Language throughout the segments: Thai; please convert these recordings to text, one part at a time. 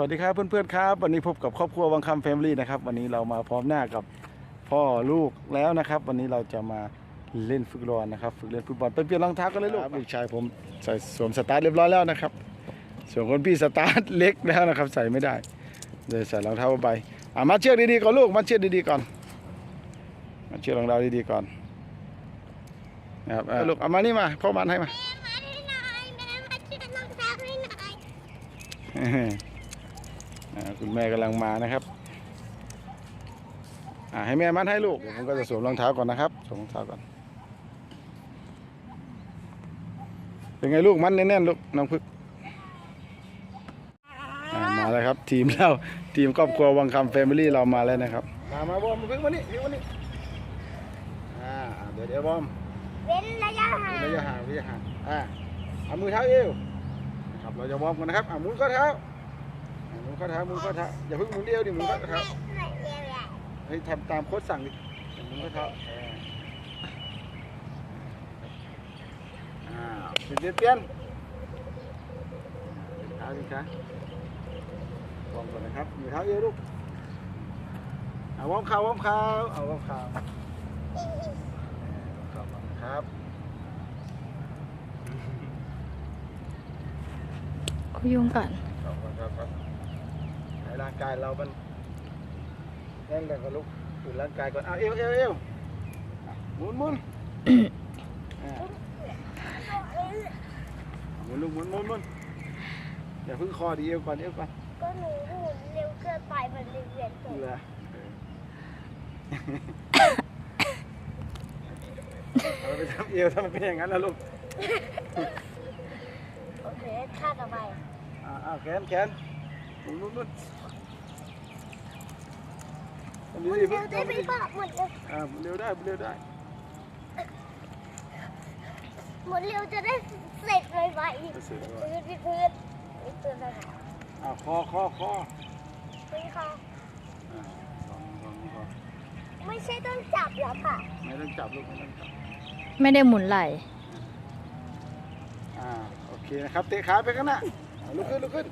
สวัสดีครับเพื่อนๆครับ วันนี้พบกับครอบครัววังคำแฟมิลี่นะครับ วันนี้เรามาพร้อมหน้ากับพ่อลูกแล้วนะครับ วันนี้เราจะมาเล่นฟุตบอลนะครับฝึกเล่นฟุตบอลไปเปลี่ยนรองเท้ากันเลยลูกลูกชายผมใส่สวมสตาร์ทเรียบร้อยแล้วนะครับส่วนคนพี่สตาร์ทเล็กแล้วนะครับ ใส่ไม่ได้เลยใส่รองเท้าไปอะมาเชือกดีๆก่อนลูกมาเชือกดีๆก่อนมาเชือกรองเท้าดีๆก่อนนะครับอะลูกเอามานี่มาพ่อมันให้มา คุณแม่กำลังมานะครับอ่าให้แม่มัดให้ลูกเดี๋ยวผมก็จะสวมรองเท้าก่อนนะครับสวมรองเท้าก่อนเป็นไงลูกมัดแน่นๆลูกน้องพึกอ่ามาแล้วครับ ทีมเราทีมครอบครัววังคำแฟมิลี่เรามาแล้วนะครับ มามาบอมพึกมานี่พึกมานี่อ่าเดี๋ยวเดี๋ยวบอมเว้นระยะห่างระยะห่างระยะห่างอ่าเอามือเท้าเอวนะครับเราจะวอร์มกันนะครับอ่าหมุนข้อเท้าอ่า หมุนข้อเท้าหมุนข้อเท้าอย่าเพิ่งหมุนเอวดิหมุนข้อเท้าไม่เร็วใหญ่เฮ้ยทำตามโค้ชสั่งดิอย่าหมุนข้อเท้าเอออ่าเปลี่ยนเปลี่ยนเปลี่ยนเท้าดิคะวอร์มก่อนนะครับมือเท้าเอวลูกเอาวอร์มเข่าวอร์มเข่าเอาวอร์มเข่าขอบคุณครับคุยยุงก่อนครับครับครับให้ ร่างกายเรามันแน่นเลยก็ลุกตื่นร่างกายก่อนเอาเอวเอวเอวอะหมุนหมุนอ่าหมุนลูกหมุนหมุนหมุนอย่าเพิ่งคอดีเอวก่อนเอวก่อนก็หนูหมุนเร็วเกินไปมันเลยเวียนหัวเหลือเอาไปทำเอวถ้ามันเป็นอย่างนั้นนะลูกโอเคข้าต่อไปอ่าอ่าแขนแขนหมุนหมุนหมุนทำหมุนดี เร็วเพิ่งได้ไหมดีพ่อหมุนเร็วอ่ามุนเร็วได้มุนเร็วได้หมุนเร็วจะได้เสร็จไวๆจะเสร็จแล้วพื้นพื้นนี่ตัวทหารอ่าคอคอคอพื้นขาอ่าลองลอคอไม่ใช่ต้องจับหรอค่ะไม่ต้องจับลูกไม่ต้องจับไม่ได้หมุนไหลอ่าโอเคนะครับเตะขาไปข้างหน้าลุกขึ้นลุกขึ้น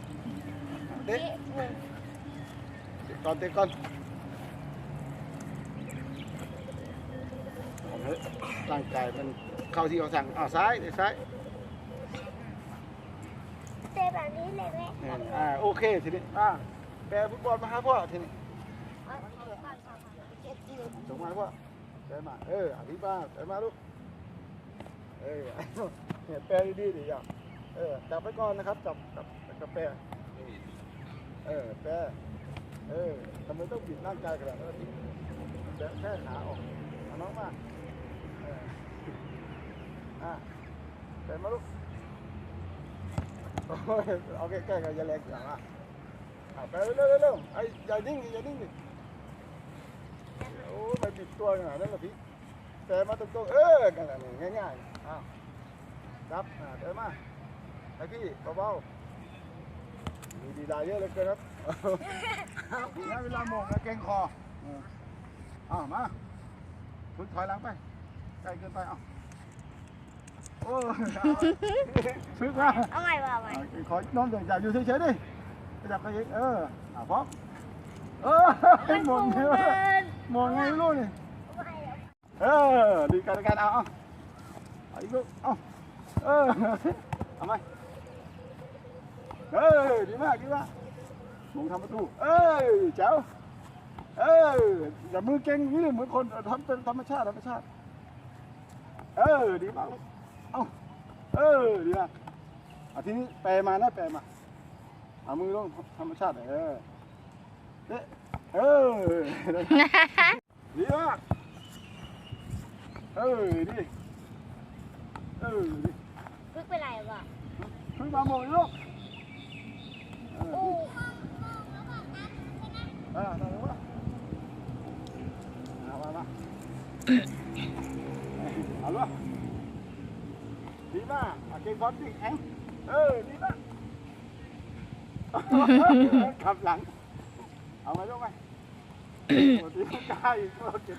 เตะนี่หมุนเตะก่อนเตะก่อนเอาเถอะ ร่างกายมันเข้าที่เขาสั่งอ้าวซ้ายเตะซ้ายเตะแบบนี้เลยไหมเนี่ยอ่าโอเคทีนี้อ่าแปรฟุตบอลมาหาพ่อทีนี้ส่งมาให้พ่อแปรมาเอออธิบายแปรมาลูกเออเนี่ยแปรดีๆดิอะเออจับไปก่อนนะครับจับจับจับแปรเออแปรเออทำไมต้องบิดร่างกายขนาดนั้นแปรแค่ขาออกเอาน้องมาเอออะแปรมาลูกโอ้ยเอาใกล้ๆกันอย่าแรงอย่างอะอะไปเร็วๆเร็วๆไอ้อย่านิ่งดิอย่านิ่งดิโอ้ยไปบิดตัวอย่างนั้นละพี่แต่มาตรงๆเออกันแหละนี่ง่ายๆอ้าวจับอ่าเดินมาไอพี่เบาๆมีดีลาเยอะเหลยเกินครับเอาเวลาโมงนะเก่งคออ้าวมาพึ่งถอยหลังไป กล้เกินไปเอ้าโอ้ยเอาพึ่งมาเอาใหม่เอาใหม่อะขอน้องจับอยู่เฉยๆดิจับไปอีกเอออะพร้อมเออมองไงวะมองไงไม่รู้นี่เออดีกันกันเอาเอาเอาอีกลูกเอาเออเอาไหมเออดีมากดีมากมองทำประตูเออเจ้าเอออย่ามือเก่งอย่างนี้เหมือนคนทำเป็นธรรมชาติธรรมชาติ เออ ดีมากลูกเอาเออ ดีมากอาทีนี้แปลมานะแปลมา เอามือลงธรรมชาติ เออเด้เออ ดีมาก เออ ดี เออ ดีพึกไปไหนวะเพิ่งมาโมงลูกเออโอ้ดีอ่าได้แล้ววะเอามามาเอาลูกดีมา กอะเก่งบอลดิแข็งเออดีมากขับหลังเอาไว้ลูกไหมโอ้ตีนกายอีกโอ้เก็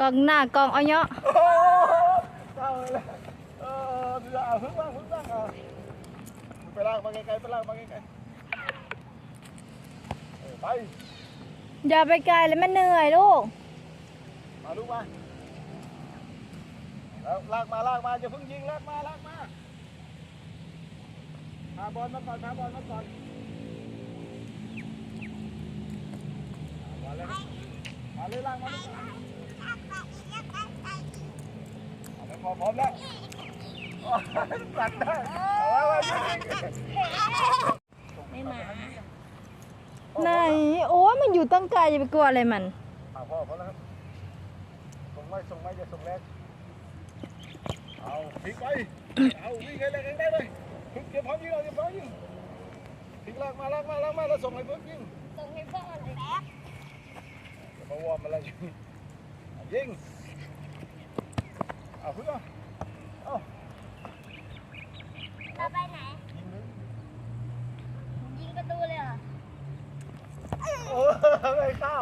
กองหน้ากองอ้อยเนาะอย่าไปลากมาไกลๆไปลากมาไกลๆไปอย่าไปไกลเลยมันเหนื่อยลูก มาลูกมาแล้วลากมาลากมาจะเพิ่งยิงลากมาลากมาพาบอลมาก่อนพาบอลมาก่อน มาเลยมาเลยลากมาเลยเอาไปพอพร้อมแล้วตัดได้เอาไว้ไว้ยิงไม่มาไหนโอ้มันอยู่ตั้งไกลจะไปกลัวอะไรมันเอาพ่อพอแล้วครับส่งไม่ส่งไม่จะส่งแรงเอาพลิกไปเอาวิ่งให้แรงได้เลยพลิกเก็บพร้อมยิงเราเก็บพร้อมยิงพลิกลากมาลากมาลากมาแล้วส่งให้เพิ่งยิงตรงให้พ่อเลยนะอย่า มาวอร์มอะไรยิงยิงเอาเพื่อเอาเราไปไหนยิงเลยยิงประตูเลยเหรอโอ้ไม่เข้า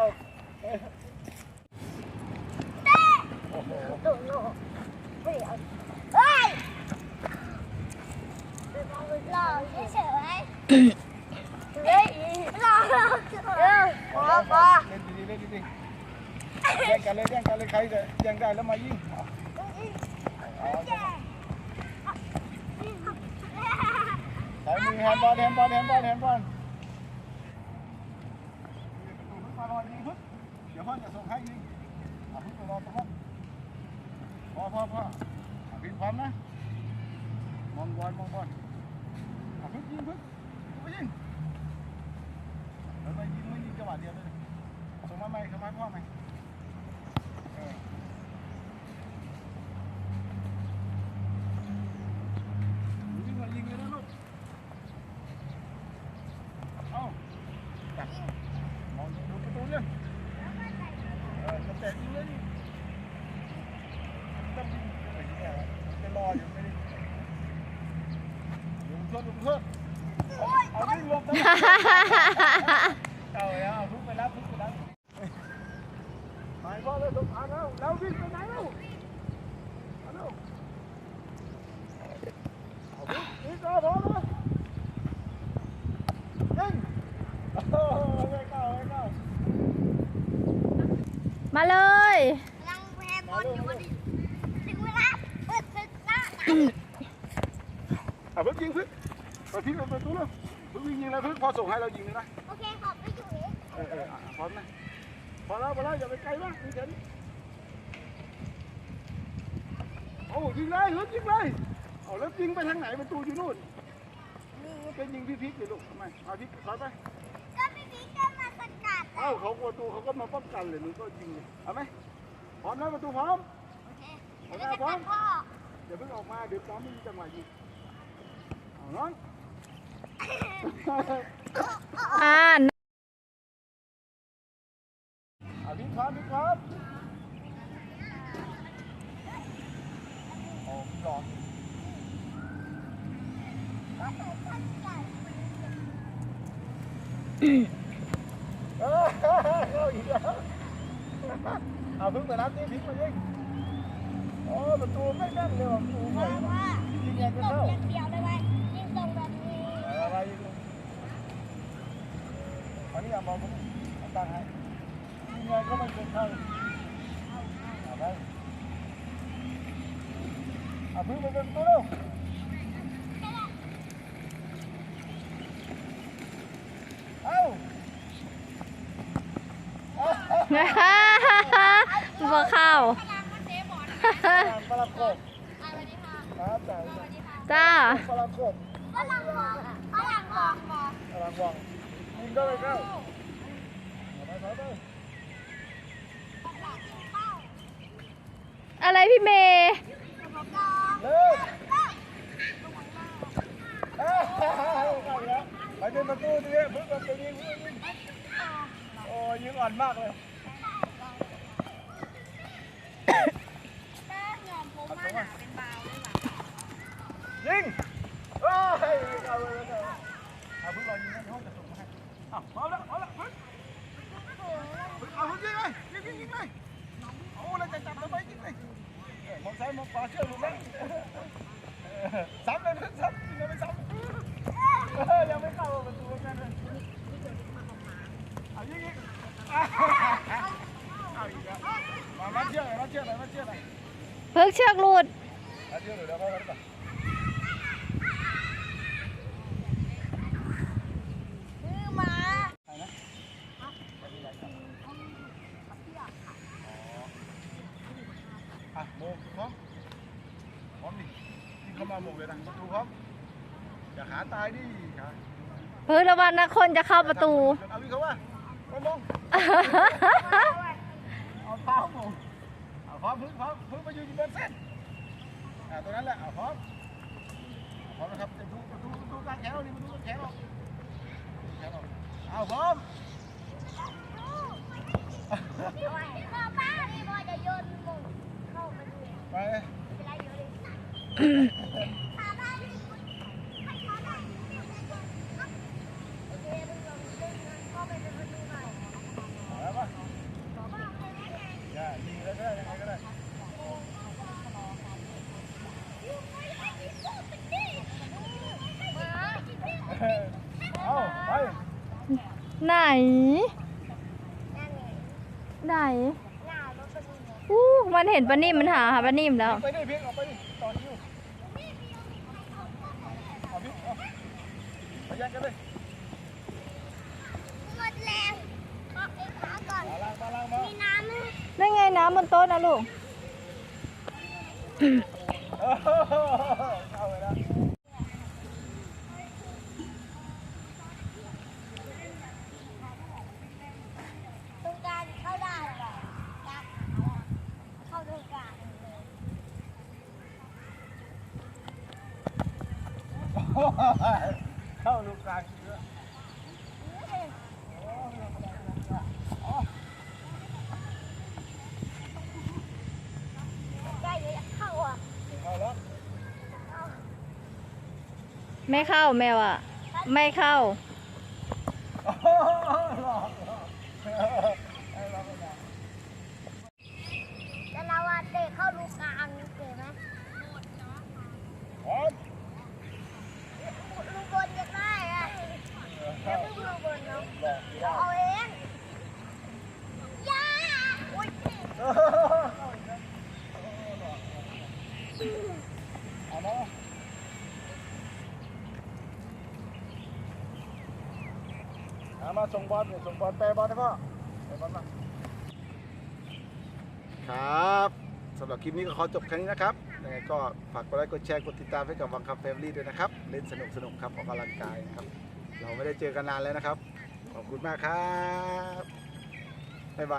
โอ้โหโดนโลไม่เอาเฮ้ยหล่อเฉยๆเฮ้ยหล่อเออพอพอ เล่นดีๆเล่นดีๆแย่งกัน เลยแย่งกันเลยใครจะแย่งได้แล้วมายิงเอาเอาสายมือแฮนบอลแฮนบอลแฮนบอลแฮนบอลมารอยิงพึ่งเดี๋ยวพ่อจะส่งให้ยิงเอาพึ่งไปรอตรงนั้นพอพอพอเอาพิงพร้อมนะมองบอลมองบอลเอาพึ่งยิงพึ่งเอายิงแล้วไปยิงไม่ยิงจังหวะเดียวเลยส่งมาใหม่ส่งมาพ่อใหม่ มภารแล้วแล้ววิ่งไปไหนแล้วเอาเร็วเอาวิ่งวิ่งต่อพร้อมแล้วยิงโอ้โหไม่เข้าไม่เข้า มาเลย กำลังแพบอลอยู่พอดีถึงเวลาเปิดศึกหน้า เอาพึ่งยิงพึ่ง ไปทิ้งลงประตูแล้วพึ่งวิ่งยิงแล้วพึ่งพอส่งให้เรายิงเลยนะโอเคขอบไปอยู่นี่เออเอออะพร้อมนะพอแล้วพอแล้วอย่าไปไกลมากนี่แค่นี้โอ้ยิงเลยรถยิงเลยเอาแล้วยิงไปทางไหนประตูอยู่นู่นนี่เป็นยิงพี่พิกเลยลูกทำไมเอาพิกถอยไปก็พี่พีก็มาสกัดเอ้าเขาประตูเขาก็มาป้องกันเลยมึงก็ยิงเลยเอาไหมพร้อมนะประตูพร้อมโอเคเอาแล้วหน้าจะพร้อกัมดพ่อเดี๋ยวเพิ่งออกมาเดี๋ยวซ้อมไม่มีจังหวะยิงเอาน้อง อ่านเอาพิกพร้อมพิกพร้อมโอ้หลอกก็ใส่พันใหญ่เออเข้าอีกแล้วเอาเพิ่งไปรับนี่พิกมายิงโอ้ประตูไม่แน่นเลยว่ะประตูใหญ่ว่าว่ะว่ายิงแยงตกันกเข้า อย่างเดียวได้ไหมยิงตรงแบบนี้ อะไรยิง อันนี้อย่ามองผมเอาตังค์ให้ยิงไงก็ไม่เกินเข้าเอาไปเอาเพิ่งไปเป็นตัวเร็วเอ้าบ่เข้าปลาโกบครับจ่ายจ้าปลาโกบฝรั่งมองฝรั่งมองมองกำลังวางยิงได้เลยครับไปไปไป อะไรพี่เมย์เร็วเอ้ยเข้าอีกแล้วไปเดินประตูดิเพิ่งปยิงเพิ่งโอ้ยิงอ่อนมากเลยยิงเอ้ยเอาเลย เชื่อลุงนะเออซ้ำเลยซ้ำยังไม่ซ้ำยังไม่เข้าประตูกันเลยเอายิงยิงเอาอีกแล้วมาเชื่อเลยมาเชื่อเลยมาเชื่อเลยเพิ่งเชือกหลุดมาเชื่อหลุดแล้วพ่อกันก่อน คือหมา ใครนะไม่เป็นไรครับอ๋ออะโมพร้อมพร้อมดิยิงเข้า มาโมเลยนะประตูพร้อมอย่าขาตายดิขาเพิกระวังนะคนจะเข้าประตูเอาวิ่งเข้ามาไปมองเอาเท้าโมเอาพร้อมพึ่งพร้อมพึ่งมาอยู่บนเส้นอ่าตรงนั้นแหละเอาพร้อมพร้อมนะครับประตูประตูประตูกลางแขนเราดิประตูกลางแขนเราแขนเราเอาพร้อมพ่อป้านี่พ่อจะโยนหมุนเข้าไป ไหน ไหนอู้มันเห็นปะนิ่มมันหาหาปนิ่มแล้ว ไปดิเพียงออกไปดิต่อคิวเอาพี่เอาไป ยันกันเลยหมดแล้วบอกเองหาก่อน มาล้างมาล้างมามีน้ำไหมนั่นไงน้ำบนโต๊ะนะลูกเอาไปแล้วตรงกลางเข้าได้หรอเข้าตรงกลางเข้าลูกกลางเยอะ เข้าลูกกลางเยอะไม่เข้าแมวอะ ไม่เข้าไปไหน แต่เราว่าเตะเข้าลูกกลางเก๋ไหม พร้อม ลูกบนจะได้อะอย่าเพิ่งลูกบนเนาะ หลอกไม่ได้ เอาเองย่าอุ้ย เอาเนาะเอามาส่งบอลเนี่ยส่งบอลแปบอลให้พ่อแปบอลมาครับสำหรับคลิปนี้ก็ขอจบแค่นี้นะครับยังไงก็ฝากกดไลค์กดแชร์กดติดตามให้กับวังคับแฟมิลี่ด้วยนะครับ เล่นสนุกสนุกครับออกกำลังกายนะครับ เราไม่ได้เจอกันนานแล้วนะครับ ขอบคุณมากครับบ๊ายบาย